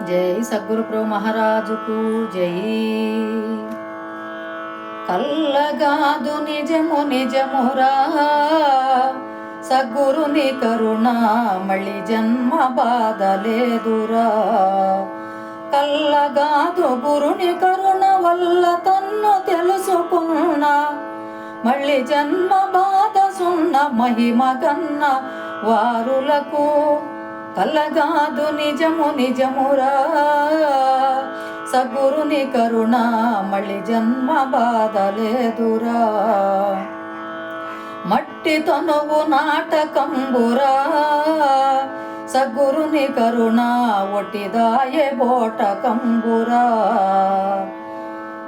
జై సద్గురు ప్రభు మహారాజుకు జై. కల్లగాదు నిజము నిజమురా సద్గురుని కరుణ మళ్ళీ జన్మ బాధ లేదురా కల్లగాదు గురుని కరుణ వల్ల తన్ను తెలుసుకున్నా మళ్ళీ జన్మ బాధ సున్న మహిమ గన్న వారులకు కలగాదు నిజము నిజమురా. సద్గురుని కరుణ మళ్ళీ జన్మ బాధ లేదురా మట్టి తనువు నాటకంబురా. సద్గురుని కరుణ ఒటిదాయే బోటకంబురా.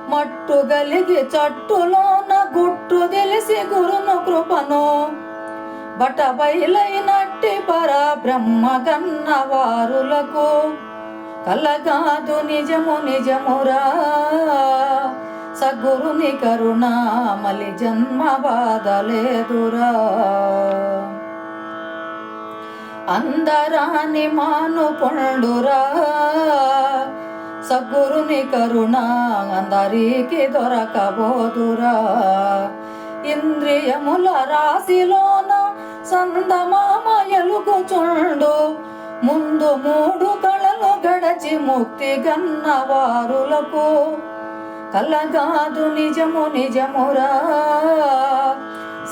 మట్టు గలిగి చట్టులోన గుట్టు తెలిసి గురును కృపను బట బయలైనట్టి పర బ్రహ్మ వారులకు కలగాదు నిజము నిజమురా. సద్గురుని కరుణామలి జన్మ బాధలేదురా. అందరాని మాను పొండురా సద్గురుని కరుణ అందరికి దొరకబోదురా. ఇంద్రియముల రాశిలోన సందమామ ఎలుగుచుండు ముందు మూడు కళలు గడచి ముక్తి గన్న వారులకు కలగాదు నిజము నిజమురా.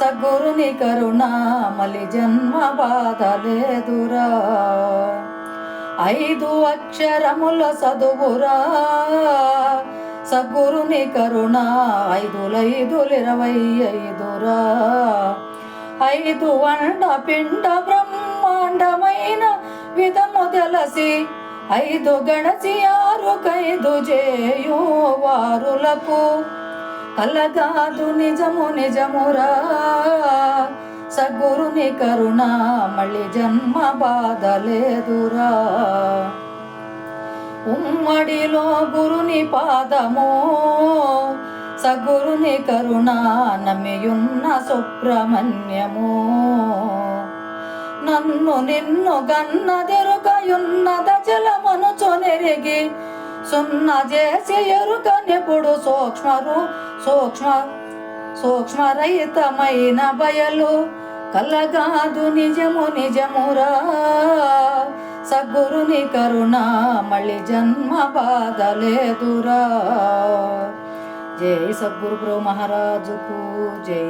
సద్గురుని కరుణామలి జన్మ బాధ లేదురా. ఐదు అక్షరముల చదువురా. సద్గురుని కరుణ ఐదులైదులు ఇరవై ఐదురా. ఐదు వండ పిండ బ్రహ్మాండమైన విధము తెలసి ఐదు గణసి ఆరు కైదు చేయు వారులకు. కలగాదు నిజము నిజమురా సద్గురుని కరుణ మళ్ళీ జన్మ బాధ లేదురా. ఉమ్మడిలో గురుని పాదము సగురుని కరుణ సుబ్రహ్మణ్యము. నన్ను నిన్ను గన్నదెరుకయున్నద జలమనుచొనెరిగి సున్న చేసి ఎరుకనెప్పుడు సూక్ష్మరు సూక్ష్మ సూక్ష్మరహితమైన బయలు కలగాదు నిజము నిజమురా. సద్గురుని కరుణ మళ్ళీ జన్మ బాధలేదురా. జై సద్గురు ప్రభు మహారాజుకు జై.